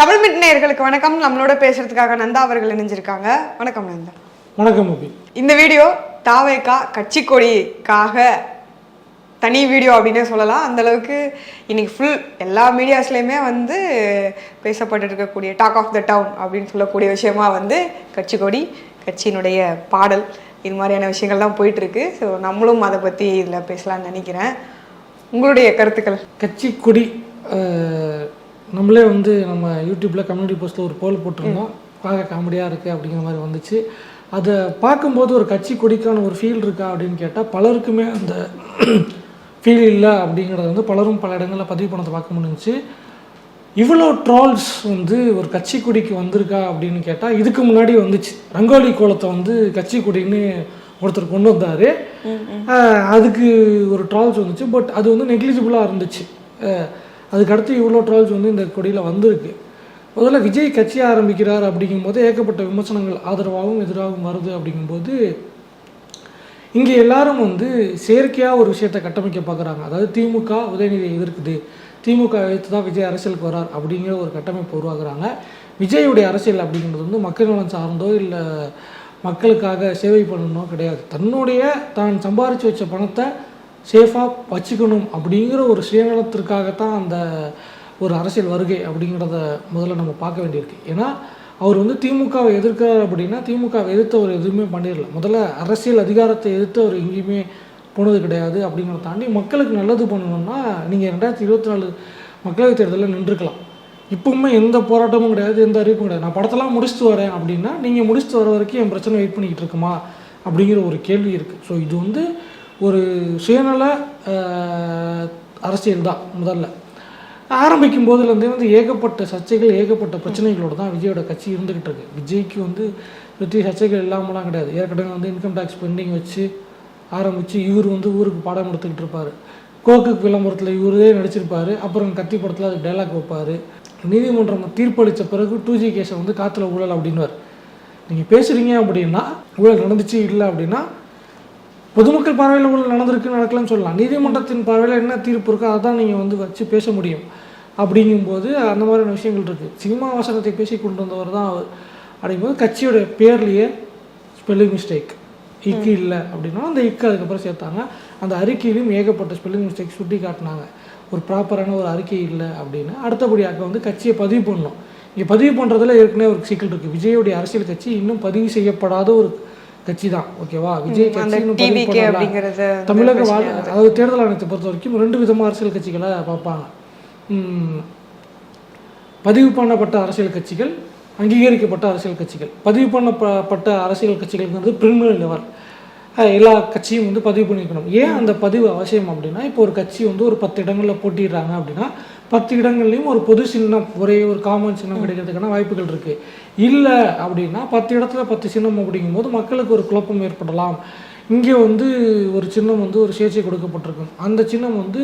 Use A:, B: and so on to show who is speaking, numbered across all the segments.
A: Tamil mid நேயர்களுக்கு வணக்கம். நம்மளோட பேசுறதுக்காக நந்தா அவர்கள் இணைஞ்சிருக்காங்க. வணக்கம் நந்தா.
B: வணக்கம் அபி
A: இந்த வீடியோ தாவேக்கா கட்சி கொடிக்காக தனி வீடியோ அப்படின்னே சொல்லலாம். அந்த அளவுக்கு இன்னைக்கு ஃபுல் எல்லா மீடியாஸ்லேயுமே வந்து பேசப்பட்டு இருக்கக்கூடிய டாக் ஆஃப் த டவுன் அப்படின்னு சொல்லக்கூடிய விஷயமா வந்து கட்சி கொடி கட்சியினுடைய பாடல் இது மாதிரியான விஷயங்கள்லாம் போயிட்டு இருக்கு ஸோ நம்மளும் அதை பற்றி இதில் பேசலாம்னு நினைக்கிறேன். உங்களுடைய கருத்துக்கள்?
B: கட்சி கொடி நம்மளே வந்து நம்ம யூடியூப்பில் கம்யூனிட்டி போஸ்ட்டில் ஒரு போல் போட்டிருந்தோம். பார்க்க காமெடியாக இருக்குது அப்படிங்கிற மாதிரி வந்துச்சு. அதை பார்க்கும்போது ஒரு கட்சி கொடிக்கான ஒரு ஃபீல் இருக்கா அப்படின்னு கேட்டால் பலருக்குமே அந்த ஃபீல் இல்லை அப்படிங்கிறத வந்து பலரும் பல இடங்களில் பதிவு பண்ணதை பார்க்க முடிஞ்சுச்சு. இவ்வளோ ட்ரால்ஸ் வந்து ஒரு கட்சி கொடிக்கு வந்திருக்கா அப்படின்னு கேட்டால் இதுக்கு முன்னாடி வந்துச்சு. ரங்கோலி கோலத்தை வந்து கட்சி கொடின்னு ஒருத்தர் கொண்டு வந்தார். அதுக்கு ஒரு ட்ரால்ஸ் வந்துச்சு. பட் அது வந்து நெக்லிஜிபிளாக இருந்துச்சு. அதுக்கடுத்து அதுக்கு அடுத்து இவ்வளோ ட்ரால்ஸ் வந்து இந்த கொடியில் வந்திருக்கு. முதல்ல விஜய் கட்சி ஆரம்பிக்கிறார் அப்படிங்கும்போது ஏகப்பட்ட விமர்சனங்கள் ஆதரவாகவும் எதிராகவும் வருது அப்படிங்கும்போது இங்கே எல்லாரும் வந்து செயற்கையாக ஒரு விஷயத்தை கட்டமைக்க பார்க்குறாங்க. அதாவது திமுக உதயநிதியை எதிர்க்குது. திமுக எதிர்த்து தான் விஜய் அரசியலுக்கு வரார் அப்படிங்கிற ஒரு கட்டமைப்பு உருவாக்குறாங்க. விஜயுடைய அரசியல் அப்படிங்கிறது வந்து மக்கள் நலன் சார்ந்தோ இல்லை மக்களுக்காக சேவை பண்ணணுமோ கிடையாது. தன்னுடைய தான் சம்பாரித்து வச்ச பணத்தை சேஃபாக வச்சுக்கணும் அப்படிங்கிற ஒரு சுயநலத்திற்காகத்தான் அந்த ஒரு அரசியல் வருகை அப்படிங்கிறத முதல்ல நம்ம பார்க்க வேண்டியிருக்கு. ஏன்னா அவர் வந்து திமுகவை எதிர்க்கிறார் அப்படின்னா திமுகவை எதிர்த்து அவர் எதுவுமே பண்ணிடல. முதல்ல அரசியல் அதிகாரத்தை எதிர்த்து அவர் எங்கேயுமே போனது கிடையாது அப்படிங்கிறத தாண்டி மக்களுக்கு நல்லது பண்ணணும்னா நீங்கள் ரெண்டாயிரத்தி இருபத்தி நாலு மக்களவைத் தேர்தலில் நின்றுக்கலாம். இப்பவுமே எந்த போராட்டமும் கிடையாது எந்த அறிவிப்பும் கிடையாது. நான் படத்தெல்லாம் முடிச்சுட்டு வரேன் அப்படின்னா நீங்கள் முடிச்சுட்டு வர வரைக்கும் என் பிரச்சனை வெயிட் பண்ணிக்கிட்டு இருக்குமா அப்படிங்கிற ஒரு கேள்வி இருக்குது ஸோ இது வந்து ஒரு சுயநல அரசியல் தான் முதல்ல. ஆரம்பிக்கும் போதுலேருந்தே வந்து ஏகப்பட்ட சர்ச்சைகள் ஏகப்பட்ட பிரச்சனைகளோடு தான் விஜயோட கட்சி இருந்துக்கிட்டு இருக்கு. விஜய்க்கு வந்து வெற்றி சர்ச்சைகள் இல்லாமலாம் கிடையாது. ஏற்கனவே வந்து இன்கம் டேக்ஸ் பெண்டிங் வச்சு ஆரம்பித்து இவர் வந்து ஊருக்கு பாடம் எடுத்துக்கிட்டு இருப்பார். கோக்கு விளம்பரத்தில் இவரே நடிச்சிருப்பார். அப்புறம் கத்தி படத்தில் அது டைலாக் வைப்பார். நீதிமன்றம் தீர்ப்பளித்த பிறகு டூ ஜி கேஸை வந்து காற்றுல ஊழல் அப்படின்வார் நீங்கள் பேசுகிறீங்க அப்படின்னா ஊழல் நடந்துச்சு இல்லை அப்படின்னா பொதுமக்கள் பார்வையில் ஊழல் நடந்திருக்கு நடக்கலன்னு சொல்லலாம். நீதிமன்றத்தின் பார்வையில் என்ன தீர்ப்பு இருக்கோ அதை தான் நீங்கள் வந்து வச்சு பேச முடியும். அப்படிங்கும்போது அந்த மாதிரியான விஷயங்கள் இருக்குது சினிமா வசனத்தை பேசி கொண்டு வந்தவர் தான் அவர். அப்படிங்கும்போது கட்சியோட பேர்லேயே ஸ்பெல்லிங் மிஸ்டேக் இக்கு இல்லை அப்படின்னா அந்த இக்கு அதுக்கப்புறம் சேர்த்தாங்க. அந்த அறிக்கையிலும் ஏகப்பட்ட ஸ்பெல்லிங் மிஸ்டேக் சுட்டி காட்டினாங்க. ஒரு ப்ராப்பரான ஒரு அறிக்கை இல்லை அப்படின்னு. அடுத்தபடியாக வந்து கட்சியை பதிவு பண்ணணும். இங்கே பதிவு பண்ணுறதுல ஏற்கனவே ஒரு சிக்கல் இருக்குது விஜயோடைய அரசியல் கட்சி இன்னும் பதிவு செய்யப்படாத ஒரு கட்சி தான் ஓகேவா விஜய் கட்சி தமிழக வாழ் அதாவது தேர்தல் ஆணையத்தை பொறுத்த வரைக்கும் ரெண்டு விதமாக அரசியல் கட்சிகளை பார்ப்பாங்க. பதிவு பண்ணப்பட்ட அரசியல் கட்சிகள் அங்கீகரிக்கப்பட்ட அரசியல் கட்சிகள். பதிவு பண்ணப்பட்ட அரசியல் கட்சிகள்ங்கிறது பிரிமினல் லெவல். எல்லா கட்சியும் வந்து பதிவு பண்ணிக்கணும் ஏன் அந்த பதிவு அவசியம் அப்படின்னா இப்போ ஒரு கட்சி வந்து ஒரு பத்து இடங்களில் போட்டிடுறாங்க அப்படின்னா பத்து இடங்கள்லையும் ஒரு பொது சின்னம் ஒரே ஒரு காமன் சின்னம் கிடைக்கிறதுக்கான வாய்ப்புகள் இருக்குது இல்லை அப்படின்னா பத்து இடத்துல பத்து சின்னம் அப்படிங்கும்போது மக்களுக்கு ஒரு குழப்பம் ஏற்படலாம். இங்கே வந்து ஒரு சின்னம் வந்து ஒரு சுயேட்சை கொடுக்கப்பட்டிருக்கும் அந்த சின்னம் வந்து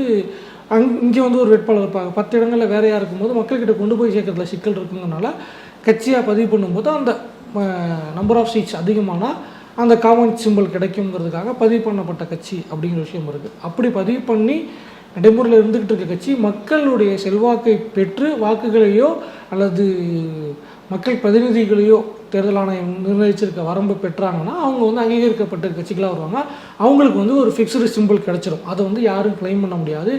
B: அங் இங்கே வந்து ஒரு வேட்பாளர் இருப்பாங்க. பத்து இடங்களில் வேறையாக இருக்கும்போது மக்கள்கிட்ட கொண்டு போய் சேர்க்கறதுல சிக்கல் இருக்குங்கிறனால கட்சியாக பதிவு பண்ணும்போது அந்த நம்பர் ஆஃப் சீட்ஸ் அதிகமானால் அந்த காமன் சிம்பிள் கிடைக்குங்கிறதுக்காக பதிவு பண்ணப்பட்ட கட்சி அப்படிங்கிற விஷயம் இருக்குது அப்படி பதிவு பண்ணி நடைமுறையில் இருந்துக்கிட்டு இருக்க கட்சி மக்களுடைய செல்வாக்கை பெற்று வாக்குகளையோ அல்லது மக்கள் பிரதிநிதிகளையோ தேர்தல் ஆணையம் நிர்ணயிச்சிருக்க வரம்பு பெற்றாங்கன்னா அவங்க வந்து அங்கீகரிக்கப்பட்ட கட்சிகளாக வருவாங்க. அவங்களுக்கு வந்து ஒரு ஃபிக்ஸ்டு சிம்பிள் கிடச்சிரும். அதை வந்து யாரும் க்ளைம் பண்ண முடியாது.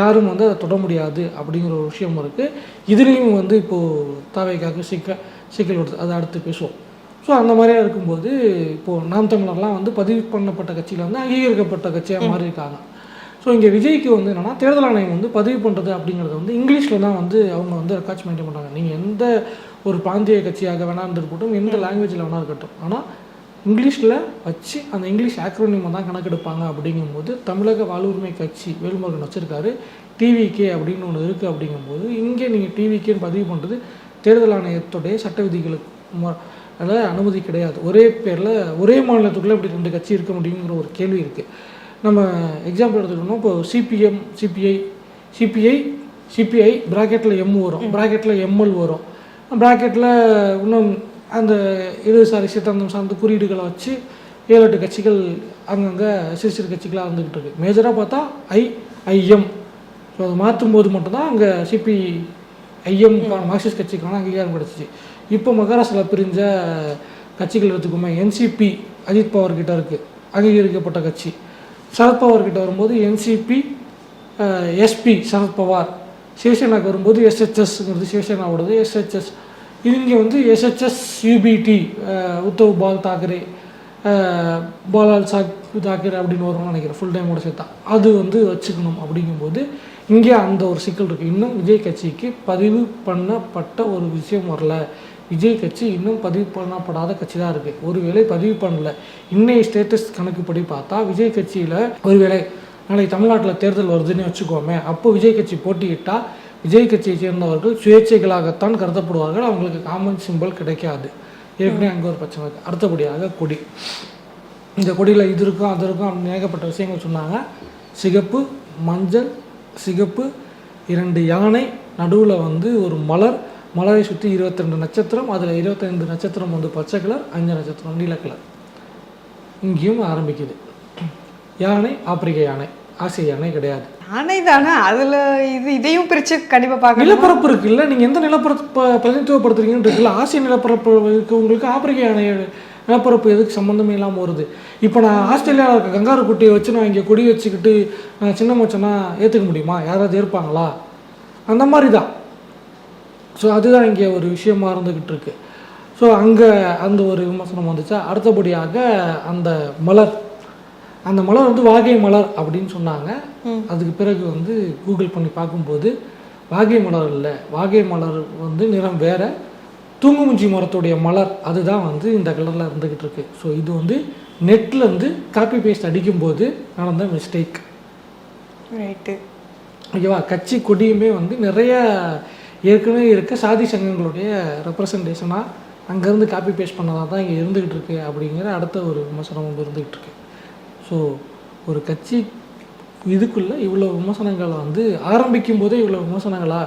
B: யாரும் வந்து அதை தொட முடியாது அப்படிங்கிற ஒரு விஷயம் இருக்குது இதுலேயும் வந்து இப்போது தாவைக்காக சிக்க சிக்கல் வருது. அதை அடுத்து பேசுவோம். ஸோ அந்த மாதிரியா இருக்கும்போது இப்போது நாம் தமிழர்லாம் வந்து பதிவு பண்ணப்பட்ட கட்சியில் வந்து அங்கீகரிக்கப்பட்ட கட்சியாக மாறி இருக்காங்க ஸோ இங்கே விஜய்க்கு வந்து என்னென்னா தேர்தல் ஆணையம் வந்து பதிவு பண்ணுறது அப்படிங்கிறது வந்து இங்கிலீஷில் தான் வந்து அவங்க வந்து ரெக்கார்ட்ஸ் மெயின்டைன் பண்ணுறாங்க நீங்கள் எந்த ஒரு பிராந்திய கட்சியாக வேணா இருக்கட்டும் எந்த லாங்குவேஜில் வேணா இருக்கட்டும். ஆனால் இங்கிலீஷில் வச்சு அந்த இங்கிலீஷ் ஆக்ரோனிமை தான் கணக்கெடுப்பாங்க அப்படிங்கும்போது தமிழக வாழ்வுரிமை கட்சி வேல்முருகன் வச்சுருக்காரு டிவிகே அப்படின்னு ஒன்று இருக்குது அப்படிங்கும்போது இங்கே நீங்கள் டிவிகேன்னு பதிவு பண்ணுறது தேர்தல் ஆணையத்துடைய சட்ட விதிகளுக்கு அதில் அனுமதி கிடையாது. ஒரே பேரில் ஒரே மாநிலத்துக்குள்ளே இப்படி ரெண்டு கட்சி இருக்க முடியுங்கிற ஒரு கேள்வி இருக்குது நம்ம எக்ஸாம்பிள் எடுத்துக்கிட்டோம்னா இப்போ சிபிஎம் சிபிஐ சிபிஐ சிபிஐ ப்ராக்கெட்டில் எம் வரும். ப்ராக்கெட்டில் எம்எல் வரும். ப்ராக்கெட்டில் இன்னும் அந்த இடதுசாரி சித்தாந்தம் சார்ந்த குறியீடுகளை வச்சு ஏழு எட்டு கட்சிகள் அங்கங்கே சிறு சிறு கட்சிகளாக இருந்துக்கிட்டு இருக்கு மேஜராக பார்த்தா ஐ ஐஎம் ஸோ அதை மாற்றும் போது மட்டும்தான் அங்கே சிபி ஐஎம்கான மார்க்சிஸ்ட் கட்சிக்கான அங்கீகாரம் கிடச்சிச்சு. இப்போ மகாராஷ்டிராவில் பிரிஞ்ச கட்சிகள் எடுத்துக்கோமே என்சிபி அஜித் பவார் கிட்ட இருக்குது அங்கீகரிக்கப்பட்ட கட்சி. சரத்பவார் கிட்ட வரும்போது என்சிபி எஸ்பி சரத்பவார் சிவசேனாக்கு வரும்போது எஸ்ஹெச்எஸ்ங்கிறது சிவசேனாவோடது எஸ்ஹெச்எஸ் இது இங்கே வந்து எஸ்ஹெச்எஸ் யூபிடி உத்தவ் பால் தாக்கரே பாலால் சாக் தாக்கரே அப்படின்னு வரும்னு நினைக்கிறேன். ஃபுல் டைமோட சேர்த்தா. அது வந்து வச்சுக்கணும் அப்படிங்கும்போது இங்கே அந்த ஒரு சிக்கல் இருக்குது இன்னும் விஜய் கட்சிக்கு பதிவு பண்ணப்பட்ட ஒரு விஷயம் வரல. விஜய் கட்சி இன்னும் பதிவு பண்ணப்படாத கட்சி தான் இருக்குது ஒருவேளை பதிவு பண்ணல. இன்னைய ஸ்டேட்டஸ் கணக்குப்படி பார்த்தா விஜய் கட்சியில் ஒருவேளை நாளைக்கு தமிழ்நாட்டில் தேர்தல் வருதுன்னு வச்சுக்கோமே அப்போ விஜய் கட்சி போட்டியிட்டால் விஜய் கட்சியை சேர்ந்தவர்கள் சுயேட்சைகளாகத்தான் கருதப்படுவார்கள். அவங்களுக்கு காமன் சிம்பல் கிடைக்காது. ஏற்கனவே அங்கே ஒரு பிரச்சனை இருக்குது அடுத்தபடியாக கொடி. இந்த கொடியில் இது இருக்கும் அது இருக்கும் அப்படின்னு ஏகப்பட்ட விஷயங்கள் சொன்னாங்க. சிகப்பு மஞ்சள் சிகப்பு இரண்டு யானை நடுவில் வந்து ஒரு மலர் மலரை சுற்றி இருபத்திரெண்டு நட்சத்திரம் அதில் இருபத்தைந்து நட்சத்திரம் வந்து பச்சை கலர் அஞ்சு நட்சத்திரம் நீல கலர். இங்கேயும் ஆரம்பிக்குது. யானை ஆப்பிரிக்க யானை ஆசிய யானை கிடையாது.
A: யானை தானே அதுல இது இதையும் பிரிச்சு கண்டிப்பா பார்க்கணும்?
B: நிலப்பரப்பு இருக்குல்ல நீங்கள் எந்த நிலப்பரப்பு பிரதிநிதித்துவப்படுத்துறீங்கன்னு இருக்குல்ல ஆசிய நிலப்பரப்பு இருக்கு உங்களுக்கு ஆப்பிரிக்க யானை நிலப்பரப்பு எதுக்கு சம்மந்தமே இல்லாமல் வருது. இப்போ நான் ஆஸ்திரேலியாவில் இருக்க கங்காரு குட்டியை வச்சு நான் இங்கே கொடி வச்சுக்கிட்டு நான் சின்ன மச்சனா ஏற்றுக்க முடியுமா? யாராவது ஏற்பாங்களா? அந்த மாதிரி தான். ஸோ அதுதான் இங்கே ஒரு விஷயமா இருந்துக்கிட்டு இருக்கு ஸோ அங்கே அந்த ஒரு விமர்சனம் வந்துச்சா? அடுத்தபடியாக அந்த மலர். அந்த மலர் வந்து வாகை மலர் அப்படின்னு சொன்னாங்க. அதுக்கு பிறகு வந்து கூகுள் பண்ணி பார்க்கும்போது வாகை மலர் இல்லை. வாகை மலர் வந்து நிறம் வேற. தூங்குமுஞ்சி மரத்துடைய மலர். அதுதான் வந்து இந்த கலரில் இருந்துக்கிட்டு இருக்கு ஸோ இது வந்து நெட்டில் இருந்து காப்பி பேஸ்ட் அடிக்கும்போது நடந்த மிஸ்டேக்
A: ரைட்டு
B: ஓகேவா? கட்சி கொடியுமே வந்து நிறைய ஏற்கனவே இருக்க சாதி சங்கங்களுடைய ரெப்ரசன்டேஷனாக அங்கேருந்து காப்பி பேஸ்ட் பண்ணதாக தான் இங்கே இருந்துக்கிட்டு இருக்கு அப்படிங்கிற அடுத்த ஒரு விமர்சனம் இருந்துக்கிட்டு இருக்கு. ஸோ ஒரு கட்சி இதுக்குள்ளே இவ்வளோ விமர்சனங்களை வந்து ஆரம்பிக்கும் போதே இவ்வளோ விமர்சனங்களா?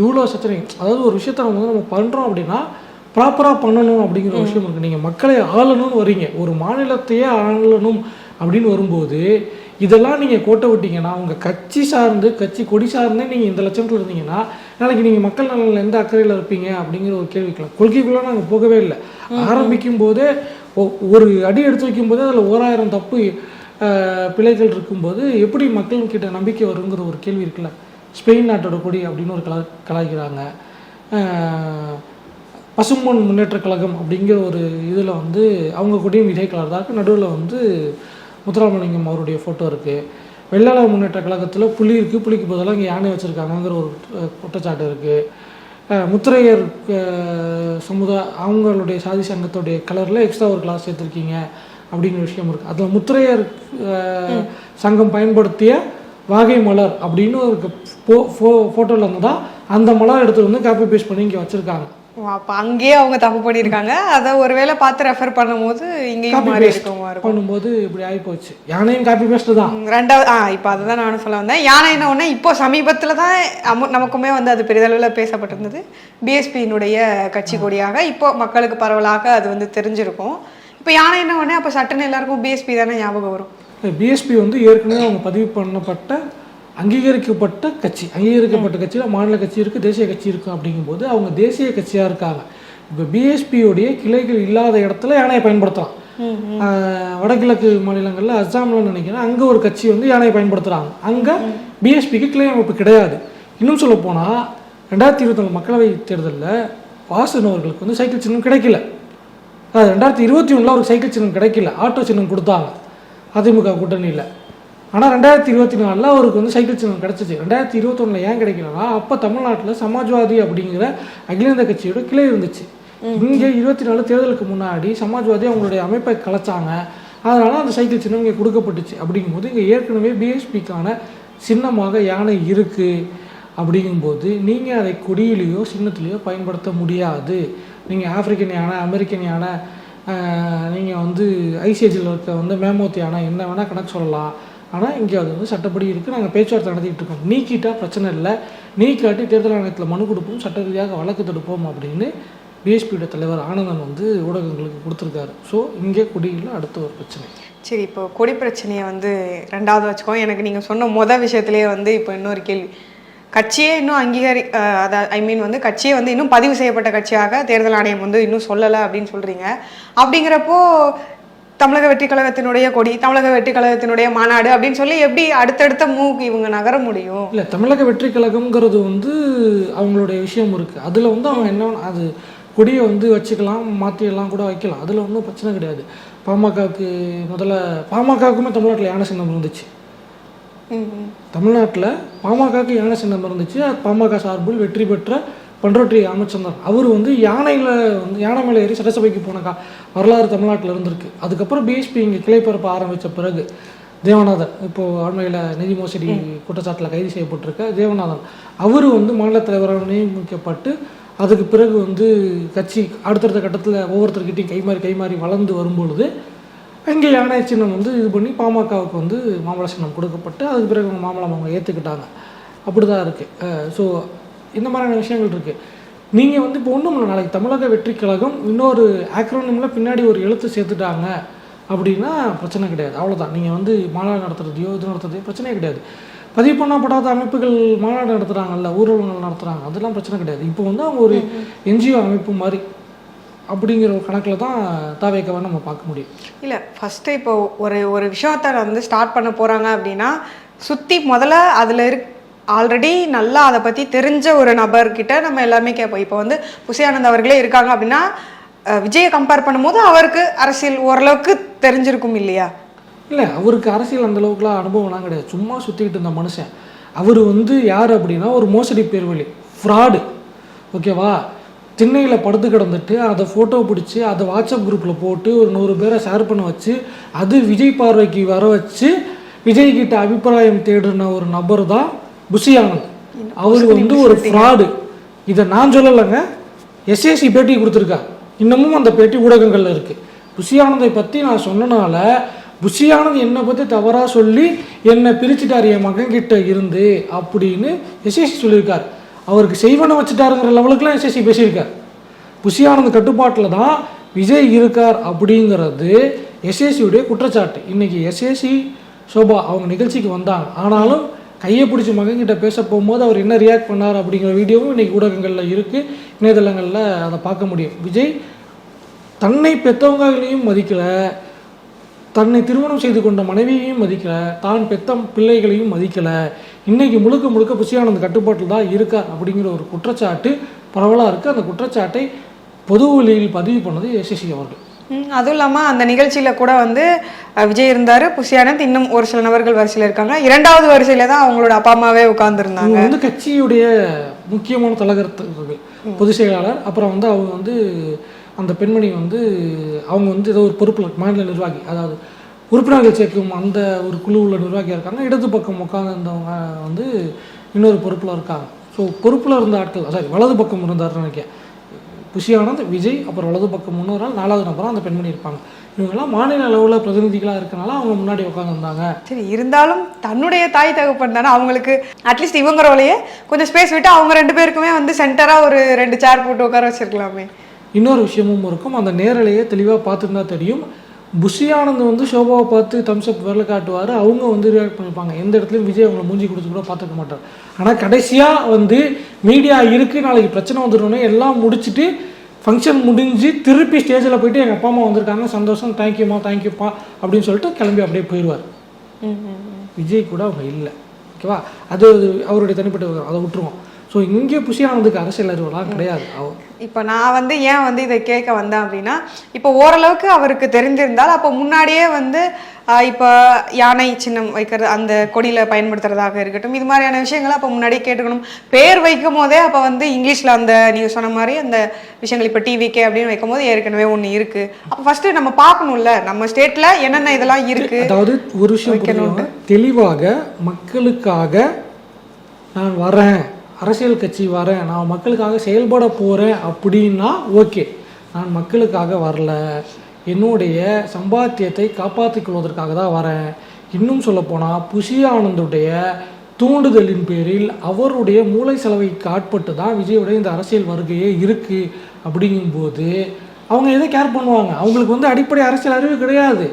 B: இவ்வளோ சச்சனை அதாவது ஒரு விஷயத்தை நம்ம வந்து நம்ம பண்ணுறோம் அப்படின்னா ப்ராப்பராக பண்ணணும் அப்படிங்கிற ஒரு விஷயம் இருக்குது நீங்கள் மக்களை ஆளணும்னு வரீங்க. ஒரு மாநிலத்தையே ஆளணும் அப்படின்னு வரும்போது இதெல்லாம் நீங்கள் கோட்டை விட்டீங்கன்னா உங்கள் கட்சி சார்ந்து கட்சி கொடி சார்ந்தே நீங்கள் இந்த லட்சத்தில் இருந்தீங்கன்னா நாளைக்கு நீங்கள் மக்கள் நலனில் எந்த அக்கறையில் இருப்பீங்க அப்படிங்கிற ஒரு கேள்விக்கலாம் கொள்கைக்குள்ளே நாங்கள் போகவே இல்லை. ஆரம்பிக்கும் போதே ஒ- ஒரு அடி எடுத்து வைக்கும் போதே அதில் ஓராயிரம் தப்பு பிழைகள் இருக்கும்போது எப்படி மக்கள் கிட்ட நம்பிக்கை வருங்கிற ஒரு கேள்வி இருக்குல்ல. ஸ்பெயின் நாட்டோட கொடி அப்படின்னு ஒரு கலா கலாய்க்கிறாங்க. பசும்பொன் முன்னேற்ற கழகம் அப்படிங்கிற ஒரு இதில் வந்து அவங்க கொடியும் இதே கலர் தான். இருக்குது நடுவில் வந்து முத்துராமலிங்கம் அவருடைய ஃபோட்டோ இருக்குது வெள்ளாள முன்னேற்ற கழகத்தில் புலி இருக்குது புலிக்கு பதிலாக இங்கே யானை வச்சுருக்காங்கங்கிற ஒரு குற்றச்சாட்டு இருக்குது முத்திரையர் சமுதாய அவங்களுடைய சாதி சங்கத்துடைய கலரில் எக்ஸ்ட்ரா ஒரு கிளாஸ் சேர்த்துருக்கீங்க அப்படிங்கிற விஷயம் இருக்குது அதில் முத்திரையர் சங்கம் பயன்படுத்திய வாகை மலர் அப்படின்னு ஒரு ஃபோ ஃபோ ஃபோட்டோவில் இருந்து தான் அந்த மலர் எடுத்து வந்து காப்பி பேஸ்ட் பண்ணி இங்கே வச்சுருக்காங்க.
A: அப்ப அங்கேயே அவங்க தப்பு பண்ணியிருக்காங்க. அதை ஒருவேளை பார்த்து ரெஃபர் பண்ணும்போது இங்கேயும் மாறி
B: பேஸ்ட்
A: இருக்கவங்க
B: பண்ணும்போது இப்படி ஆகிப்போச்சு யானையும் காப்பி பேஸ்ட்டு தான்.
A: ரெண்டாவது ஆ இப்போ அதுதான் நானும் சொல்ல வந்தேன். யானை என்ன ஒன்று இப்போ சமீபத்தில் தான் அமு- நமக்குமே வந்து அது பெரிதளவில் பேசப்பட்டிருந்தது. பிஎஸ்பியினுடைய கட்சி கொடியாக இப்போ மக்களுக்கு பரவலாக அது வந்து தெரிஞ்சிருக்கும். இப்போ யானை என்ன ஒன்று அப்போ சட்டுன்னு எல்லாருக்கும் பிஎஸ்பி தானே ஞாபகம் வரும்.
B: பிஎஸ்பி வந்து ஏற்கனவே அவங்க பதிவு பண்ணப்பட்ட அங்கீகரிக்கப்பட்ட கட்சி. அங்கீகரிக்கப்பட்ட கட்சியில் மாநில கட்சி இருக்குது தேசிய கட்சி இருக்குது அப்படிங்கும்போது அவங்க தேசிய கட்சியாக இருக்காங்க. இப்போ பிஎஸ்பியோடைய கிளைகள் இல்லாத இடத்துல யானையை பயன்படுத்தலாம். வடகிழக்கு மாநிலங்களில் அஸ்ஸாமில் நினைக்கிறேன் அங்கே ஒரு கட்சி வந்து யானையை பயன்படுத்துகிறாங்க அங்கே பிஎஸ்பிக்கு கிளை அமைப்பு கிடையாது. இன்னும் சொல்ல போனால் ரெண்டாயிரத்தி இருபத்தொன்று மக்களவை தேர்தலில் வாசன் அவர்களுக்கு வந்து சைக்கிள் சின்னம் கிடைக்கல. ரெண்டாயிரத்தி இருபத்தி ஒன்றில் அவருக்கு சைக்கிள் சின்னம் கிடைக்கல. ஆட்டோ சின்னம் கொடுத்தாங்க. அதிமுக கூட்டணியில். ஆனால் ரெண்டாயிரத்தி இருபத்தி நாலில் அவருக்கு வந்து சைக்கிள் சின்னம் கிடச்சிச்சு. ரெண்டாயிரத்தி இருபத்தொன்னில் ஏன் கிடைக்கலன்னா அப்போ தமிழ்நாட்டில் சமாஜ்வாதி அப்படிங்கிற அகில இந்திய கட்சியோட கிளை இருந்துச்சு. இங்கே இருபத்தி நாலு தேர்தலுக்கு முன்னாடி சமாஜ்வாதி அவங்களுடைய அமைப்பை கலைச்சாங்க. அதனால அந்த சைக்கிள் சின்னம் இங்கே கொடுக்கப்பட்டுச்சு. அப்படிங்கும்போது இங்கே ஏற்கனவே பிஎஸ்பிக்கான சின்னமாக யானை இருக்குது அப்படிங்கும்போது நீங்கள் அதை கொடியிலையோ சின்னத்திலையோ பயன்படுத்த முடியாது. நீங்கள் ஆப்பிரிக்கன் யானை அமெரிக்கன் யானை நீங்கள் வந்து ஐசிஐசியில் இருக்க வந்து மேமோத் யானை என்ன வேணால் கணக்கு சொல்லலாம். ஆனால் இங்கே அது வந்து சட்டப்படி இருக்குது நாங்கள் பேச்சுவார்த்தை நடத்திட்டு இருக்கோம் நீக்கிட்டால் பிரச்சனை இல்லை. நீக்காட்டி தேர்தல் ஆணையத்தில் மனு கொடுப்போம். சட்ட ரீதியாக வழக்கு தொடுப்போம் அப்படின்னு பிஎஸ்பியோட தலைவர் ஆனந்தன் வந்து ஊடகங்களுக்கு கொடுத்துருக்காரு. ஸோ இங்கே குடியில் அடுத்த ஒரு பிரச்சனை.
A: சரி இப்போ கொடி பிரச்சனையை வந்து ரெண்டாவது வச்சுக்கோ. எனக்கு நீங்கள் சொன்ன மொதல் விஷயத்துலேயே வந்து இப்போ இன்னொரு கேள்வி. கட்சியே இன்னும் அங்கீகரி அதை ஐ மீன் வந்து கட்சியே வந்து இன்னும் பதிவு செய்யப்பட்ட கட்சியாக தேர்தல் ஆணையம் வந்து இன்னும் சொல்லலை அப்படின்னு சொல்கிறீங்க அப்படிங்கிறப்போ தமிழக வெற்றி கழகத்தினுடைய கொடி தமிழக வெற்றி கழகத்தினுடைய மாநாடு அப்படின்னு சொல்லி எப்படி அடுத்தடுத்த மூவ் இவங்க நகர முடியும்?
B: இல்லை தமிழக வெற்றி கழகம்ங்கிறது வந்து அவங்களுடைய விஷயம் இருக்குது அதில் வந்து அவங்க என்ன அது கொடியை வந்து வச்சுக்கலாம் மாற்றி எல்லாம் கூட வைக்கலாம். அதில் ஒன்றும் பிரச்சனை கிடையாது. பாமகவுக்கு முதல்ல பாமகவுக்குமே தமிழ்நாட்டில் யானை சின்னம் இருந்துச்சு. தமிழ்நாட்டில் பாமகவுக்கு யானை சின்னம் இருந்துச்சு. பாமக சார்பில் வெற்றி பெற்ற பண்ருட்டி ராமச்சந்திரன் அவர் வந்து யானையில் வந்து யானை மேலே ஏறி சட்டசபைக்கு போன கா வரலாறு தமிழ்நாட்டில் இருந்திருக்கு. அதுக்கப்புறம் பிஎஸ்பி இங்கே கிளைப்பரப்ப ஆரம்பித்த பிறகு தேவநாதன் இப்போது அண்மையில் நிதி மோசடி குற்றச்சாட்டில் கைது செய்யப்பட்டிருக்க தேவநாதன் அவர் வந்து மாநில தலைவராக நியமிக்கப்பட்டு அதுக்கு பிறகு வந்து கட்சி அடுத்தடுத்த கட்டத்தில் ஒவ்வொருத்தர்கிட்டையும் கைமாறி கைமாறி வளர்ந்து வரும்பொழுது இங்கே யானை சின்னம் வந்து இது பண்ணி பாமகவுக்கு வந்து மாம்பழ சின்னம் கொடுக்கப்பட்டு அதுக்கு பிறகு மாம்பழம் அவங்க ஏற்றுக்கிட்டாங்க அப்படி தான் இருக்குது ஸோ இந்த மாதிரியான விஷயங்கள் இருக்குது நீங்கள் வந்து இப்போ ஒன்றும் நாளைக்கு தமிழக வெற்றி கழகம் இன்னொரு ஆக்ரோனிமில் பின்னாடி ஒரு எழுத்து சேர்த்துட்டாங்க அப்படின்னா பிரச்சனை கிடையாது. அவ்வளோதான் நீங்கள் வந்து மாநாடு நடத்துறதையோ இது நடத்துறதையோ பிரச்சனையே கிடையாது. பதிவு பண்ணப்படாத அமைப்புகள் மாநாடு நடத்துகிறாங்கல்ல ஊர்வலங்கள் நடத்துகிறாங்க அதெல்லாம் பிரச்சனை கிடையாது. இப்போ வந்து அவங்க ஒரு என்ஜிஓ அமைப்பு மாதிரி அப்படிங்கிற ஒரு கணக்கில் தான் தாவேக்கவை நம்ம பார்க்க முடியும்.
A: இல்லை ஃபஸ்ட்டு இப்போ ஒரு ஒரு விஷயத்த வந்து ஸ்டார்ட் பண்ண போகிறாங்க அப்படின்னா சுற்றி முதல்ல அதில் இருக் ஆல்ரெடி நல்லா அதை பற்றி தெரிஞ்ச ஒரு நபர்கிட்ட நம்ம எல்லாமே கேட்போம். இப்போ வந்து புசியானந்த் அவர்களே இருக்காங்க அப்படின்னா விஜயை கம்பேர் பண்ணும்போது அவருக்கு அரசியல் ஓரளவுக்கு தெரிஞ்சிருக்கும் இல்லையா?
B: இல்லை அவருக்கு அரசியல் அந்த அளவுக்குலாம் அனுபவம்லாம் கிடையாது. சும்மா சுற்றிக்கிட்டு இருந்த மனுஷன். அவர் வந்து யார் அப்படின்னா ஒரு மோசடி பேர்வழி. ஃப்ராடு ஓகேவா திண்ணையில் படுத்து கிடந்துட்டு அதை ஃபோட்டோ பிடிச்சி அதை வாட்ஸ்அப் குரூப்பில் போட்டு ஒரு நூறு பேரை ஷேர் பண்ண வச்சு அது விஜய் பார்வைக்கு வர வச்சு விஜய்கிட்ட அபிப்பிராயம் தேடின ஒரு நபர் தான் புஷி ஆனந்த் அவர் வந்து ஒரு ஃப்ராடு இதை நான் சொல்லலைங்க. எஸ்எஸ்சி பேட்டி கொடுத்துருக்கா. இன்னமும் அந்த பேட்டி ஊடகங்களில் இருக்குது புஷி ஆனந்தை பற்றி நான் சொன்னனால புஷி ஆனந்த் என்னை பற்றி தவறாக சொல்லி என்னை பிரிச்சுட்டார் என் மகன் கிட்ட இருந்து அப்படின்னு எஸ்எஸ்சி சொல்லியிருக்கார். அவருக்கு செய்வனை வச்சுட்டாருங்கிற லெவலுக்குலாம் எஸ்எஸ்சி பேசியிருக்கார். புஷி ஆனந்த் கட்டுப்பாட்டில் தான் விஜய் இருக்கார் அப்படிங்கிறது எஸ்எஸ்சியுடைய குற்றச்சாட்டு. இன்னைக்கு எஸ்எஸ்சி சோபா அவங்க நிகழ்ச்சிக்கு வந்தாங்க. ஆனாலும் கையை பிடிச்சி மகன்கிட்ட பேச போகும்போது அவர் என்ன ரியாக்ட் பண்ணார் அப்படிங்கிற வீடியோவும் இன்னைக்கு ஊடகங்களில் இருக்குது இணையதளங்களில் அதை பார்க்க முடியும். விஜய் தன்னை பெற்றவங்களையும் மதிக்கலை தன்னை திருமணம் செய்து கொண்ட மனைவியையும் மதிக்கலை தான் பெத்த பிள்ளைகளையும் மதிக்கலை இன்றைக்கி முழுக்க முழுக்க புஷியானந்த் கட்டுப்பாட்டில் தான் இருக்கார் அப்படிங்கிற ஒரு குற்றச்சாட்டு பரவலாக இருக்குது அந்த குற்றச்சாட்டை பொது வழியில் பதிவு பண்ணது எஸ்எஸ்சி அவர்கள்.
A: அதுவும் இல்லாமல் அந்த நிகழ்ச்சியில் கூட வந்து விஜய் இருந்தார் புசியானந்த் இன்னும் ஒரு சில நபர்கள் வரிசையில் இருக்காங்க. இரண்டாவது வரிசையில் தான் அவங்களோட அப்பா அம்மாவே உட்காந்துருந்தாங்க
B: வந்து கட்சியுடைய முக்கியமான தலைகர்த்தர்கள் பொதுச் செயலாளர் அப்புறம் வந்து அவங்க வந்து அந்த பெண்மணி வந்து அவங்க வந்து ஏதோ ஒரு பொறுப்பில் மாநில நிர்வாகி அதாவது உறுப்பினர்கள் சேர்க்கும் அந்த ஒரு குழுவில் நிர்வாகியாக இருக்காங்க. இடது பக்கம் உட்காந்துருந்தவங்க வந்து இன்னொரு பொறுப்பில் இருக்காங்க. ஸோ பொறுப்பில் இருந்த ஆட்கள் சாரி வலது பக்கம் இருந்தார்னு நினைக்கிறேன். புஷி ஆனந்த் விஜய் அப்புறம் வலது பக்கம் முன்னோரு ஆள் நாலாவது நபராக அந்த பெண்மணி இருப்பாங்க. இவங்கெல்லாம் மாநில அளவில் பிரதிநிதிகளாக இருக்கனால அவங்க முன்னாடி உட்காந்துருந்தாங்க
A: சரி இருந்தாலும் தன்னுடைய தாய் தகப்பன் தானே அவங்களுக்கு அட்லீஸ்ட் இவங்க ரோலையே கொஞ்சம் ஸ்பேஸ் விட்டு அவங்க ரெண்டு பேருக்குமே வந்து சென்டராக ஒரு ரெண்டு சேர் போட்டு உட்கார வச்சிருக்கலாமே.
B: இன்னொரு விஷயமும் இருக்கும். அந்த நேரலையே தெளிவாக பார்த்துருந்தா தெரியும். புஷி ஆனந்த் வந்து சோபாவை பார்த்து தம்ஸ்அப் விரல காட்டுவார். அவங்க வந்து ரியாக்ட் பண்ணிருப்பாங்க எந்த இடத்துலையும் விஜய் அவங்களை மூஞ்சி கொடுத்து கூட பார்த்துக்க மாட்டார். ஆனால் கடைசியாக வந்து மீடியா இருக்குது நாளைக்கு பிரச்சனை வந்துடணும்னு எல்லாம் முடிச்சுட்டு ஃபங்க்ஷன் முடிஞ்சு திருப்பி ஸ்டேஜில் போயிட்டு எங்கள் அப்பா அம்மா வந்திருக்காங்க. சந்தோஷம். தேங்க்யூம்மா தேங்க்யூப்பா அப்படின்னு சொல்லிட்டு கிளம்பி அப்படியே போயிடுவார் விஜய் கூட அவங்க இல்லை. ஓகேவா அது அவருடைய தனிப்பட்ட. அதை விட்டுருவோம். ஸோ இங்கே புஷி ஆனந்துக்கு அரசியல் அறிவுலாம் கிடையாது.
A: இப்போ நான் வந்து ஏன் வந்து இதை கேட்க வந்தேன் அப்படின்னா இப்போ ஓரளவுக்கு அவருக்கு தெரிஞ்சிருந்தால் அப்போ முன்னாடியே வந்து இப்போ யானை சின்னம் வைக்கிறது அந்த கொடியில் பயன்படுத்துறதாக இருக்கட்டும் இது மாதிரியான விஷயங்களை அப்போ முன்னாடியே கேட்டுக்கணும். பேர் வைக்கும் போதே அப்போ வந்து இங்கிலீஷில் அந்த நீங்கள் சொன்ன மாதிரி அந்த விஷயங்கள் இப்போ டிவிகே அப்படின்னு வைக்கும் போது ஏற்கனவே ஒன்று இருக்குது அப்போ ஃபஸ்ட்டு நம்ம பார்க்கணும்ல நம்ம ஸ்டேட்டில் என்னென்ன இதெல்லாம் இருக்குது
B: அதாவது ஒரு விஷயம். தெளிவாக மக்களுக்காக நான் வரேன் அரசியல் கட்சி வரேன் நான் மக்களுக்காக செயல்பட போகிறேன் அப்படின்னா ஓகே. நான் மக்களுக்காக வரல. என்னுடைய சம்பாத்தியத்தை காப்பாற்றிக் கொள்வதற்காக தான் வரேன். இன்னும் சொல்லப்போனால் புஷி ஆனந்துடைய தூண்டுதலின் பேரில் அவருடைய மூளை செலவைக்கு ஆட்பட்டு தான் விஜயோடைய இந்த அரசியல் வருகையே இருக்குது அப்படிங்கும்போது அவங்க எதை கேர் பண்ணுவாங்க? அவங்களுக்கு வந்து அடிப்படை அரசியல் அறிவு கிடையாது.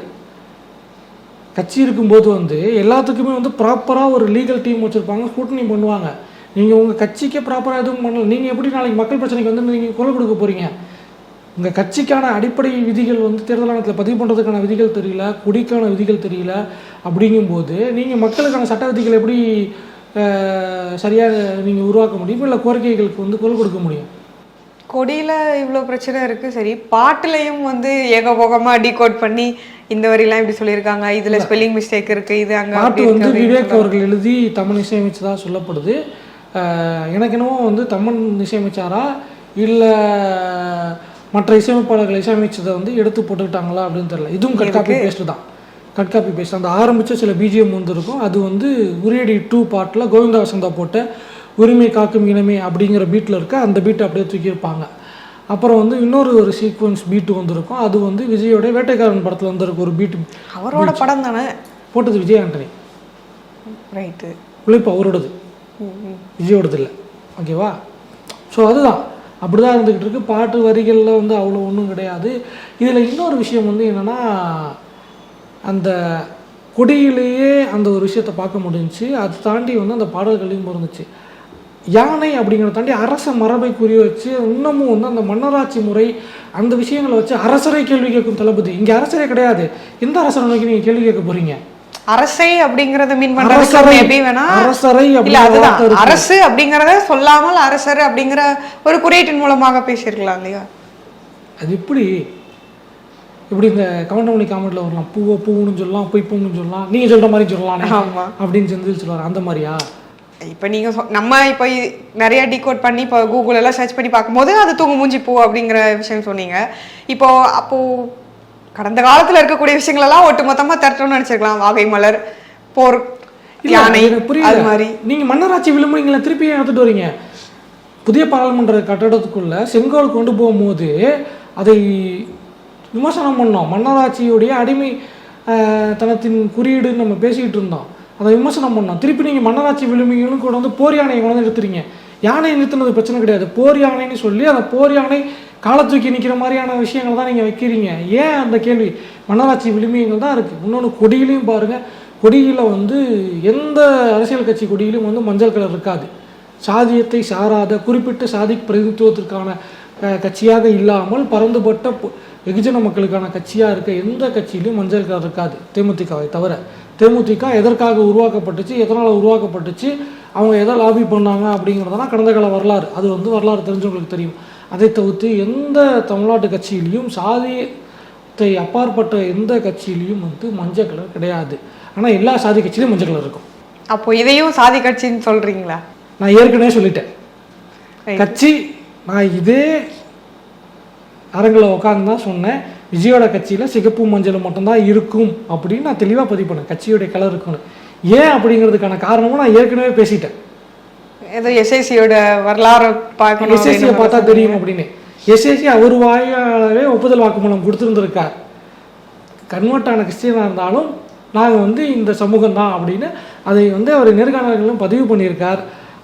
B: கட்சி இருக்கும்போது வந்து எல்லாத்துக்குமே வந்து ப்ராப்பராக ஒரு லீகல் டீம் வச்சுருப்பாங்க ஸ்கூட்டனி பண்ணுவாங்க. நீங்கள் உங்கள் கட்சிக்கே ப்ராப்பராக எதுவும் பண்ணல. நீங்கள் எப்படி நாளைக்கு மக்கள் பிரச்சனைக்கு வந்து நீங்கள் குரல் கொடுக்க போகிறீங்க உங்கள் கட்சிக்கான அடிப்படை விதிகள் வந்து தேர்தல் ஆணையத்தில் பதிவு பண்ணுறதுக்கான விதிகள் தெரியல குடிக்கான விதிகள் தெரியல அப்படிங்கும்போது நீங்கள் மக்களுக்கான சட்ட விதிகள் எப்படி சரியாக நீங்கள் உருவாக்க முடியும்? இல்லை கோரிக்கைகளுக்கு வந்து குரல் கொடுக்க முடியும்?
A: கொடியில இவ்வளோ பிரச்சனை இருக்கு. சரி பாட்டுலையும் வந்து ஏகபோகமா டீகோட் பண்ணி இந்த வரிலாம் இப்படி சொல்லியிருக்காங்க. இதுல ஸ்பெல்லிங் மிஸ்டேக் இருக்கு இது அங்க
B: பாட்டு வந்து விவேக் அவர்கள் எழுதி தமிழ் இசையமைச்சதா சொல்லப்படுது. எனக்கு என்னவோ வந்து தமிழ் இசையமைச்சாரா? இல்லை மற்ற இசையமைப்பாளர்கள் இசையமைச்சதை வந்து எடுத்து போட்டுக்கிட்டாங்களா அப்படின்னு தெரியல. இதுவும் கட் காப்பி பேஸ்ட் தான். கட் காப்பி பேஸ்ட் அந்த ஆரம்பிச்ச சில பிஜிஎம் வந்து இருக்கும். அது வந்து உரியடி டூ பாட்டில் கோவிந்தா வசந்தா போட்ட உரிமை காக்கும் இனமே அப்படிங்கிற பீட்டில் இருக்க அந்த பீட்டை அப்படியே தூக்கியிருப்பாங்க. அப்புறம் வந்து இன்னொரு ஒரு சீக்வன்ஸ் பீட்டு வந்திருக்கும். அது வந்து விஜயோட வேட்டைக்காரன் படத்தில் வந்திருக்க ஒரு பீட்டு
A: அவரோட படம் தானே?
B: போட்டது விஜய் ஆண்டனி.
A: ரைட்டு
B: உழைப்பு அவரோடது. விஜயோடது இல்லை ஓகேவா? ஸோ அதுதான். அப்படி தான் இருந்துக்கிட்டு இருக்கு. பாட்டு வரிகளில் வந்து அவ்வளோ ஒன்றும் கிடையாது. இதில் இன்னொரு விஷயம் வந்து என்னென்னா அந்த கொடியிலேயே அந்த ஒரு விஷயத்தை பார்க்க முடிஞ்சுச்சு. அது தாண்டி வந்து அந்த பாடல்களையும் பிறந்துச்சு. யானை அப்படிங்கிறத தாண்டி அரச மரபை குறி வச்சு இன்னமும் வந்து அந்த மன்னராட்சி முறை அந்த விஷயங்களை வச்சு அரசரை கேள்வி கேட்கும் தளபதி. இங்கே அரசரே கிடையாது. எந்த அரசரை நோக்கி நீங்கள் கேள்வி கேட்க போகிறீங்க
A: அரசை அப்படிங்கறத மீன் பண்றது எப்படி வேணா?
B: அரசரை
A: இல்ல அதுதான். அரசு அப்படிங்கறத சொல்லாமல் அரசர் அப்படிங்கிற ஒரு குறியீட்டின் மூலமாக பேசியிருக்கலாம் இல்லையா?
B: அது எப்படி? இப்படி இந்த கவுண்டமணி காமெடியில் வரலாம் பூவை பூவுன்னு சொல்லலாம் பொய் பூன்னு சொல்லலாம் நீங்கள் சொல்கிற மாதிரி சொல்லலாம்
A: ஆமா.
B: அப்படின்னு செந்தில் சொல்லுவார் அந்த மாதிரியா?
A: இப்போ நீங்க நம்ம இப்போ நிறைய டிகோட் பண்ணி இப்போ கூகுள் எல்லாம் சர்ச் பண்ணி பார்க்கும்போது அது தூங்கு மூஞ்சி பூ அப்படிங்கிற விஷயம் சொன்னீங்க. இப்போ அப்போ கடந்த காலத்துல இருக்கக்கூடிய விஷயங்கள் எல்லாம் ஒட்டு மொத்தமா தரட்டும்னு நினைச்சிருக்கலாம். வாகை மலர் போர் யானை அது மாதிரி.
B: நீங்க மன்னராட்சி விளிம்புகளை திருப்பி எடுத்துட்டு வரீங்க? புதிய பாராளுமன்ற கட்டடத்துக்குள்ள செங்கோல் கொண்டு போகும்போது அதை விமர்சனம் பண்ணோம். மன்னராட்சியுடைய அடிமை தனத்தின் குறியீடுன்னு நம்ம பேசிக்கிட்டு இருந்தோம். அதை விமர்சனம் பண்ணோம். திருப்பி நீங்கள் மன்னராட்சி விளிம்புகளும் கொண்டு வந்து போர் யானையை கொண்டு வந்து நிறுத்துறீங்க. யானை நிறுத்தினது பிரச்சனை கிடையாது. போர் யானைன்னு சொல்லி அந்த போர் யானை காலை தூக்கி நிற்கிற மாதிரியான விஷயங்கள் தான் நீங்கள் வைக்கிறீங்க. ஏன் அந்த கேள்வி? மன்னராட்சி விளிம்பியங்கள் தான் இருக்குது இன்னொன்று கொடியிலையும் பாருங்கள் கொடியில் வந்து எந்த அரசியல் கட்சி கொடியிலும் வந்து மஞ்சள் கலர் இருக்காது. சாதியத்தை சாராத குறிப்பிட்ட சாதி பிரதிநிதித்துவத்திற்கான கட்சியாக இல்லாமல் பரந்துபட்ட வெகுஜன மக்களுக்கான கட்சியாக இருக்க எந்த கட்சியிலும் மஞ்சள் கலர் இருக்காது. தேமுதிகவை தவிர. தேமுதிக எதற்காக உருவாக்கப்பட்டுச்சு எதனால் உருவாக்கப்பட்டுச்சு அவங்க எதை லாபி பண்ணாங்க அப்படிங்கிறதெல்லாம் கடந்த கால வரலாறு. அது வந்து வரலாறு தெரிஞ்சவங்களுக்கு தெரியும். அதை தவிர்த்து எந்த தமிழ்நாட்டு கட்சியிலையும் சாதியத்தை அப்பாற்பட்ட எந்த கட்சியிலையும் வந்து மஞ்சள் கலர் கிடையாது. ஆனால் எல்லா சாதி கட்சியிலையும் மஞ்சள் கலர் இருக்கும்.
A: அப்போ இதையும் சாதி கட்சின்னு சொல்றீங்களா?
B: நான் ஏற்கனவே சொல்லிட்டேன். கட்சி நான் இதே அரங்கில் உட்காந்து தான் சொன்னேன். விஜயோட கட்சியில் சிகப்பு மஞ்சள் மட்டும்தான் இருக்கும் அப்படின்னு நான் தெளிவாக பதிவு பண்ணேன். கட்சியோடைய கலர் இருக்குன்னு ஏன் அப்படிங்கிறதுக்கான காரணமும் நான் ஏற்கனவே பேசிட்டேன்.
A: ஏதோ எஸ்ஐசியோட வரலாறு பார்க்கணும் அப்படின்னு
B: பார்த்தா தெரியும் அப்படின்னு. எஸ்எஸ்சி அவர் வாயாலே ஒப்புதல் வாக்குமூலம் கொடுத்துருந்துருக்கார். கன்வெர்ட் ஆன கிறிஸ்டியனாக இருந்தாலும் நாங்கள் வந்து இந்த சமூகம் தான் அப்படின்னு அதை வந்து அவர் நேர்காணல்களும் பதிவு பண்ணியிருக்கார்.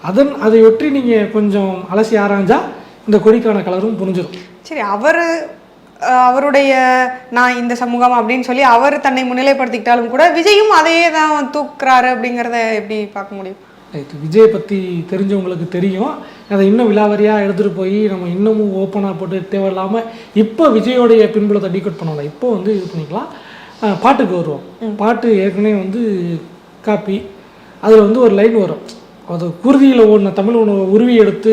B: அதன் அதை ஒற்றி நீங்கள் கொஞ்சம் அலசி ஆராய்ஞ்சா இந்த கொடிக்கான கலரும் புரிஞ்சிடும்
A: சரி அவர் அவருடைய நான் இந்த சமூகம் அப்படின்னு சொல்லி அவர் தன்னை முன்னிலைப்படுத்திக்கிட்டாலும் கூட விஜயும் அதையே தான் தூக்குறாரு அப்படிங்கிறத எப்படி பார்க்க முடியும்?
B: ரைட் விஜய் பற்றி தெரிஞ்சவங்களுக்கு தெரியும். அதை இன்னும் விலாவரியாக எடுத்துகிட்டு போய் நம்ம இன்னமும் ஓப்பனாக போட்டு தேவையில்லாமல் இப்போ விஜயோடைய பின்புலத்தை டீகோட் பண்ணலாம் இப்போ வந்து இது பண்ணிக்கலாம். பாட்டுக்கு வருவோம். பாட்டு ஏற்கனவே வந்து காப்பி. அதில் வந்து ஒரு லைன் வரும். அது குருதியில் ஓடின தமிழ் உணவை உருவி எடுத்து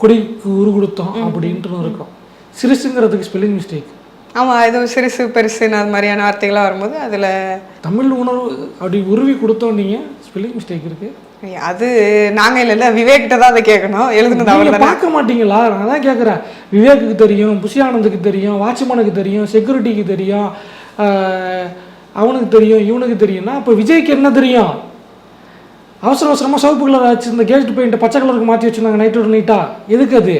B: கொடிக்கு உரு கொடுத்தோம் அப்படின்ட்டு இருக்கும். சிறுசுங்கிறதுக்கு ஸ்பெல்லிங் மிஸ்டேக்
A: ஆமா ஏதோ சிறுசு பெருசுன்னு அது மாதிரியான வார்த்தைகள்லாம் வரும்போது அதுல
B: தமிழ் உணர்வு அப்படி உருவி கொடுத்தோம் நீங்கள் ஸ்பெல்லிங் மிஸ்டேக் இருக்குது
A: அது நாங்க இல்லைல்ல விவேக்கிட்ட தான் அதை கேட்கணும். எழுதுனது அவர்
B: பார்க்க மாட்டீங்களா? நான் தான் கேட்குறேன் விவேக்குக்கு தெரியும் புஷி ஆனந்துக்கு தெரியும் வாட்ச்மேனுக்கு தெரியும் செக்யூரிட்டிக்கு தெரியும் அவனுக்கு தெரியும் இவனுக்கு தெரியும்னா அப்போ விஜய்க்கு என்ன தெரியும்? அவசர அவசரமாக சிவப்பு கலர் வச்சிருந்த கேட் பெயிண்ட்டை பச்சை கலருக்கு மாற்றி வச்சிருந்தாங்க நைட்டோட நைட்டாக எதுக்கு அது?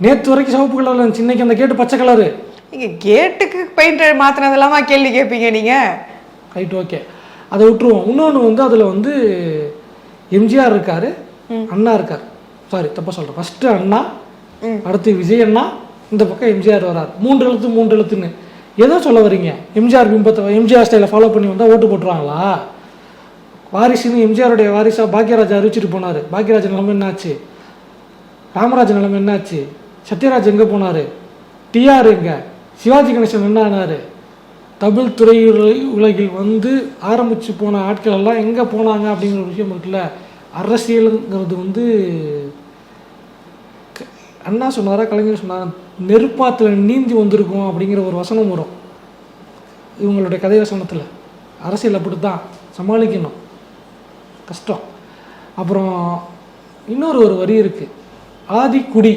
B: நேற்று வரைக்கும் சிவப்பு கலரில் இருந்துச்சு இன்னைக்கு அந்த கேட்டு பச்சை கலரு.
A: நீங்க கேட்டுக்கு பெயிண்ட் மாத்தினது இல்லாம கேள்வி கேட்பீங்க நீங்க?
B: ரைட் ஓகே அதை விட்டுருவோம். இன்னொன்று வந்து அதில் வந்து எம்ஜிஆர் இருக்காரு அண்ணா இருக்கார். சாரி தப்பா சொல்கிறேன் ஃபஸ்ட்டு அண்ணா அடுத்து விஜய் அண்ணா இந்த பக்கம் எம்ஜிஆர் வரார். மூன்று எழுத்து மூன்று எழுத்துன்னு. ஏதோ சொல்ல வரீங்க. எம்ஜிஆர் பிம்பத்தை எம்ஜிஆர் ஸ்டைலை ஃபாலோ பண்ணி வந்தால் ஓட்டு போட்டுருவாங்களா? வாரிசுன்னு எம்ஜிஆருடைய வாரிசா பாக்யராஜ் அறிவிச்சிட்டு போனார். பாக்யராஜ் நிலைமை என்னாச்சு? ராமராஜ் நிலைமை என்னாச்சு? சத்யராஜ் எங்கே போனார்? டிஆர் எங்க? சிவாஜி கணேசன் என்ன ஆனார்? தமிழ் துறை உலகில் வந்து ஆரம்பித்து போன ஆட்கள் எல்லாம் எங்கே போனாங்க அப்படிங்கிற ஒரு விஷயம் இருக்குல்ல? அரசியலுங்கிறது வந்து அண்ணா சொன்னாரா கலைஞர் சொன்னாரா? நெருப்பாத்தில் நீந்தி வந்திருக்கும் அப்படிங்கிற ஒரு வசனம் வரும். இவங்களுடைய கதை வசனத்தில். அரசியல் அப்படி தான் சமாளிக்கணும். கஷ்டம். அப்புறம் இன்னொரு ஒரு வரி இருக்குது ஆதிக்குடி.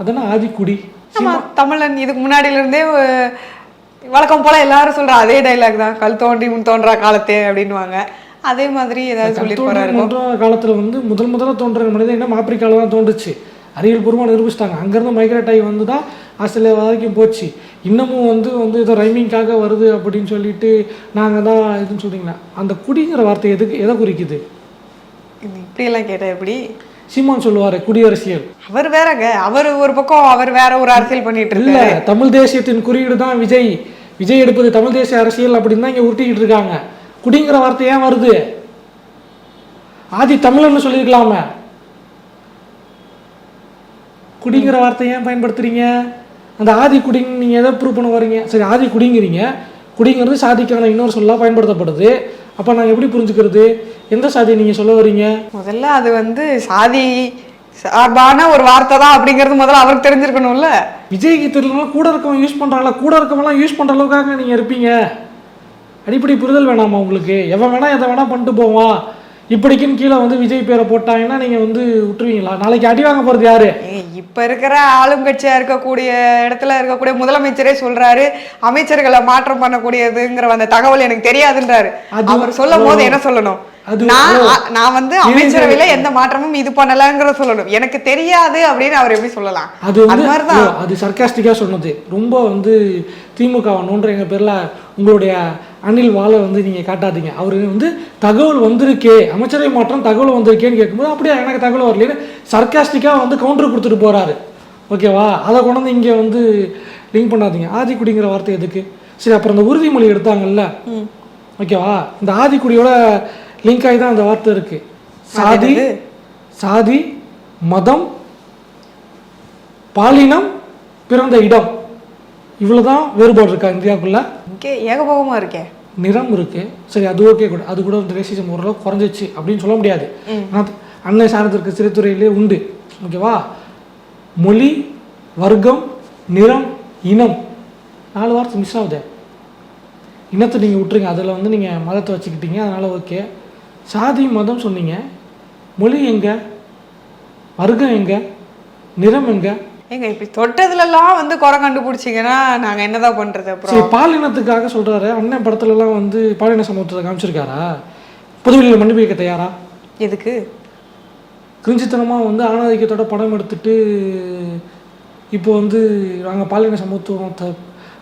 B: அதானே ஆதிக்குடி.
A: ஆமா தமிழன் இதுக்கு முன்னாடில இருந்தே வழக்கம் போல எல்லாரும் சொல்ற அதே டைலாக் தான். கல் தோன்றி முன் தோன்றா காலத்தே அப்படின்னுவாங்க. அதே மாதிரி ஏதாவது போறாரு
B: தோன்ற காலத்தில் வந்து முதல் முதல்ல தோன்ற மனிதன் இனம் ஆப்பிரிக்காவில் தான் தோன்றுச்சு. அறிவியல் பூர்வமாக நிரூபிச்சிட்டாங்க. அங்கேருந்து மைக்ரேட் ஆகி வந்து தான் ஆஸ்திரேலியா வரைக்கும் போச்சு. இன்னமும் வந்து வந்து ஏதோ ரைமிங்காக வருது அப்படின்னு சொல்லிட்டு நாங்கள் தான் இதுன்னு சொல்றீங்களா? அந்த குடிங்கிற வார்த்தை எதுக்கு எதை குறிக்குது?
A: இப்படி எல்லாம் கேட்டா எப்படி?
B: சீமான் சொல்லுவார் குடியரசியல்.
A: அவர் வேறங்க. அவர் ஒரு பக்கம் அவர் வேற ஒரு அரசியல் பண்ணிட்டு
B: இல்ல தமிழ் தேசியத்தின் குறியீடு தான் விஜய். விஜய் எடுப்பது தமிழ் தேசிய அரசியல் அப்படின்னு தான் இங்க உருட்டிக்கிட்டு இருக்காங்க. குடிங்கிற வார்த்தை ஏன் வருது? ஆதி தமிழர்னு சொல்லியிருக்கலாமே. குடிங்கிற வார்த்தை ஏன் பயன்படுத்துறீங்க? அந்த ஆதி குடிங்க நீங்க எதை ப்ரூவ் பண்ண வரீங்க சரி ஆதி குடிங்கிறீங்க. குடிங்கிறது சாதிக்கான இன்னொரு சொல்லா பயன்படுத்தப்படுது. அப்ப நாங்க எப்படி புரிஞ்சுக்கிறது? எந்த சாதி நீங்க சொல்ல வரீங்க
A: முதல்ல அது வந்து சாதி சார்பான ஒரு வார்த்தை தான் அப்படிங்கிறது முதல்ல அவருக்கு தெரிஞ்சிருக்கணும்ல.
B: விஜய்க்கு தெரியலனா கூட இருக்கவன் யூஸ் பண்றாங்களா? கூட இருக்கவங்களாம் யூஸ் பண்ற அளவுக்காக நீங்க இருப்பீங்க. அடிப்படை புரிதல் வேணாமா உங்களுக்கு? எவன் வேணா எதை வேணா பண்ணிட்டு போவான். இப்படிக்குன்னு கீழே வந்து விஜய் பேரை போட்டாங்கன்னா நீங்க வந்து விட்டுருவீங்களா நாளைக்கு அடி வாங்க போறது யாரு?
A: இப்ப இருக்கிற ஆளுங்கட்சியா இருக்கக்கூடிய இடத்துல இருக்கக்கூடிய முதலமைச்சரே சொல்றாரு அமைச்சர்களை மாற்றம் பண்ணக்கூடியதுங்கிற அந்த தகவல் எனக்கு தெரியாதுன்றாரு. அவர் சொல்லும் போது என்ன சொல்லணும்? நான் வந்து அமைச்சரவையில எந்த மாற்றமும் இது பண்ணலங்கிறத சொல்லணும். எனக்கு தெரியாது அப்படின்னு அவர் எப்படி சொல்லலாம்?
B: அது
A: மாதிரிதான்.
B: அது சர்க்காஸ்டிக்காக சொன்னது. ரொம்ப வந்து திமுக நோன்றங்க பேர்ல உங்களுடைய அணில் வாழை வந்து நீங்க காட்டாதீங்க. அவரு வந்து தகவல் வந்திருக்கே. அமைச்சரவை மாற்றம் தகவல் வந்திருக்கேன்னு கேட்கும்போது அப்படியே எனக்கு தகவல் வரலன்னு சர்க்காஸ்டிக்காக வந்து கவுண்டர் கொடுத்துட்டு போறாரு. ஓகேவா அதை கொண்டு வந்து இங்க வந்து லிங்க் பண்ணாதீங்க. ஆதிக்குடிங்கிற வார்த்தை எதுக்கு? சரி அப்புறம் இந்த உறுதிமொழி எடுத்தாங்கல்ல? ஓகேவா இந்த ஆதிக்குடியோட லிங்க் ஆகி தான் அந்த வார்த்தை இருக்கு. சாதி? சாதி மதம் பாலினம் பிறந்த இடம். இவ்வளவுதான் வேறுபாடு இருக்கா இந்தியாவுக்குள்ள?
A: இங்கே ஏகபோகமா இருக்கே.
B: நிறம் இருக்கு. சரி அது ஓகே கூட. அது கூட வந்து ரேசிசம் ஓரளவு குறைஞ்சிச்சு அப்படின்னு சொல்ல முடியாது. அன்னை சார்ந்திருக்க சிறைத்துறையிலே உண்டு. ஓகேவா மொழி வர்க்கம் நிறம் இனம். நாலு வார்த்தை மிஸ் ஆகுதே. இனத்தை நீங்கள் விட்டுருங்க. அதில் வந்து நீங்கள் மதத்தை வச்சுக்கிட்டீங்க. அதனால் ஓகே சாதி மதம் சொன்னீங்க. மொழி எங்க? வர்க்கம் எங்க? நிறம் எங்க?
A: ஏங்க இப்படி தொட்டதுலலாம் வந்து குறை கண்டுபிடிச்சிங்கன்னா நாங்க என்னதான் பண்றது அப்புறம்?
B: பாலினத்துக்காக சொல்றாரு. அண்ணன் படத்துலலாம் வந்து பாலின சமூகத்தை காமிச்சிருக்காரா? பொதுவெளியில் மன்னிப்பு கேட்க தயாரா?
A: எதுக்கு?
B: கிரிஞ்சித்தனமாக வந்து ஆணாதிக்கத்தோட படம் எடுத்துட்டு இப்போ வந்து நாங்கள் பாலின சமத்துவத்தை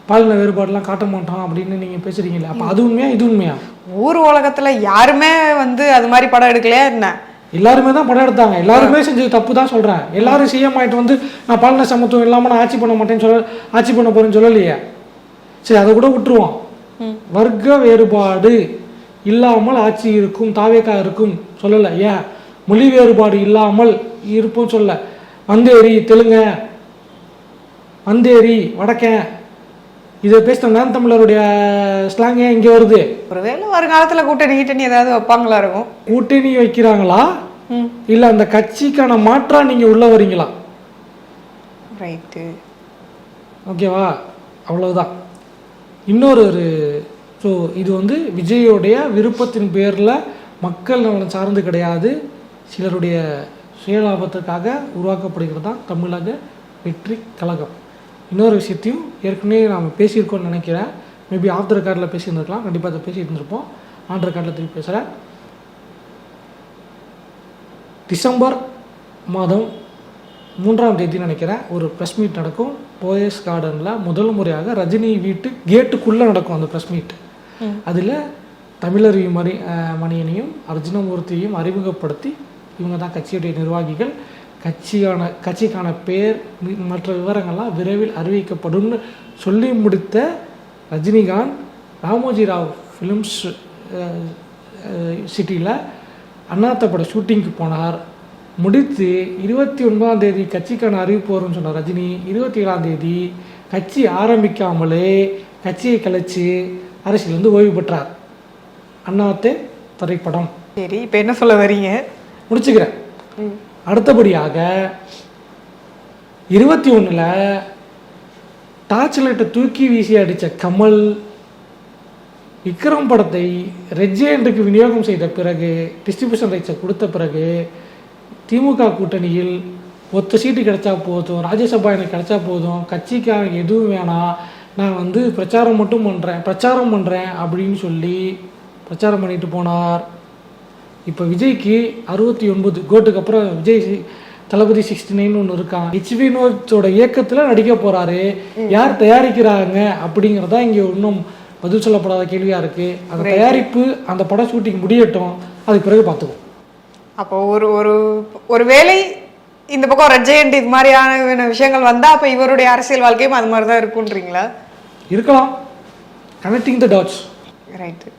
B: பாலின வேறுபாடெல்லாம் காட்ட மாட்டோம் அப்படின்னு நீங்கள் பேசுறீங்களே. அப்போ அது உண்மையா இது உண்மையா?
A: ஊர் உலகத்துல யாருமே வந்து அது மாதிரி படம் எடுக்கலையா என்ன?
B: எல்லாருமே தான் படம் எடுத்தாங்க. எல்லாருமே செஞ்சது தப்பு தான் சொல்கிறேன் எல்லாரும் சிஎம் ஆயிட்டு வந்து நான் பாலின சமத்துவம் இல்லாமல் நான் ஆட்சி பண்ண மாட்டேன்னு சொல்ல ஆட்சி பண்ண போறேன்னு சொல்லலையே. சரி அதை கூட விட்டுருவோம். வர்க்க வேறுபாடு இல்லாமல் ஆட்சி இருக்கும் தாவேக்கா இருக்கும் சொல்லலை. ஏன்? மொழி வேறுபாடு இல்லாமல் இருப்போம் சொல்ல வந்தேரி தெலுங்க வந்தேரி வடக்கன். இதை பேசின நான் தமிழருடைய ஸ்லாங் ஏன் இங்கே வருது?
A: ஒருவேளை வருங்காலத்துல கூட்டணி கீட்டணி ஏதாவது வைப்பாங்களா இருக்கும்?
B: கூட்டணி வைக்கிறாங்களா? இல்லை அந்த கட்சிக்கான மாற்றா நீங்கள் உள்ள வரீங்களா?
A: ரைட்டு
B: ஓகேவா அவ்வளவுதான். இன்னொரு ஒரு ஸோ இது வந்து விஜயோடைய விருப்பத்தின் பேரில் மக்கள் நலன் சார்ந்து கிடையாது. சிலருடைய சுயலாபத்துக்காக உருவாக்கப்படுகிறது தான் தமிழக வெற்றி கழகம். இன்னொரு விஷயத்தையும் ஏற்கனவே நாம் பேசியிருக்கோம்னு நினைக்கிறேன். மேபி ஆஃப் த ரெக்கார்டில் பேசியிருந்திருக்கலாம். கண்டிப்பாக அதை பேசிட்டு இருந்திருப்போம் ஆன் ரெக்கார்டில் திருப்பி பேசுகிறேன் டிசம்பர் மாதம் மூன்றாம் தேதி நினைக்கிறேன். ஒரு ப்ரெஸ் மீட் நடக்கும். போயஸ் கார்டனில் முதல் முறையாக ரஜினி வீட்டு கேட்டுக்குள்ளே நடக்கும் அந்த ப்ரெஸ் மீட் அதில் தமிழறி மணி மணியனையும் அர்ஜுனமூர்த்தியையும் அறிமுகப்படுத்தி இவங்க தான் கட்சியுடைய நிர்வாகிகள். கட்சியான கட்சிக்கான பேர் மி- மற்ற விவரங்கள்லாம் விரைவில் அறிவிக்கப்படும்னு சொல்லி முடித்த ரஜினிகாந்த் ராமோஜி ராவ் ஃபிலிம்ஸ் சிட்டியில் அண்ணாத்த பட ஷூட்டிங்க்கு போனார். முடித்து இருபத்தி ஒன்பதாம் தேதி கட்சிக்கான அறிவிப்பு வரும்னு சொன்ன ரஜினி. இருபத்தி ஏழாம் தேதி கட்சி ஆரம்பிக்காமலே கட்சியை கலைச்சு அரசியலேருந்து ஓய்வு பெற்றார். அண்ணாத்தே திரைப்படம்.
A: சரி இப்போ என்ன சொல்ல வரீங்க?
B: முடிச்சுக்கிறேன். அடுத்தபடியாக இருபத்தி ஒன்றில் டார்ச் லைட்டை தூக்கி வீசி அடித்த கமல் விக்ரம் படத்தை ரெட்ஜேண்டுக்கு விநியோகம் செய்த பிறகு டிஸ்ட்ரிபியூஷன் ரைட்ஸை கொடுத்த பிறகு திமுக கூட்டணியில் ஒத்த சீட்டு கிடைச்சா போதும் ராஜ்யசபா எனக்கு கிடைச்சா போதும் கட்சிக்காக எதுவும் வேணாம் நான் வந்து பிரச்சாரம் மட்டும் பண்ணுறேன் பிரச்சாரம் பண்ணுறேன் அப்படின்னு சொல்லி பிரச்சாரம் பண்ணிட்டு போனார் இப்போ விஜய்க்கு அறுபத்தி ஒன்பது கோட்டுக்கு அப்புறம் விஜய் தளபதி சிக்ஸ்டி நைன் ஒன்று இருக்கான் ஹெச் வினோத்தோட இயக்கத்தில் நடிக்க போறாரு. யார் தயாரிக்கிறாங்க அப்படிங்கிறதா இங்கே இன்னும் பதில் சொல்லப்படாத கேள்வியாக இருக்குது அந்த தயாரிப்பு அந்த படம் ஷூட்டிங் முடியட்டும். அதுக்கு பிறகு பார்த்துக்குவோம்
A: அப்போ ஒரு ஒரு ஒரு வேளை இந்த பக்கம் ரெஜெயண்ட் இது மாதிரியான விஷயங்கள் வந்தால் அப்போ இவருடைய அரசியல் வாழ்க்கையும் அது மாதிரி தான் இருக்குன்றீங்களா
B: இருக்கலாம். Connecting the dots
A: right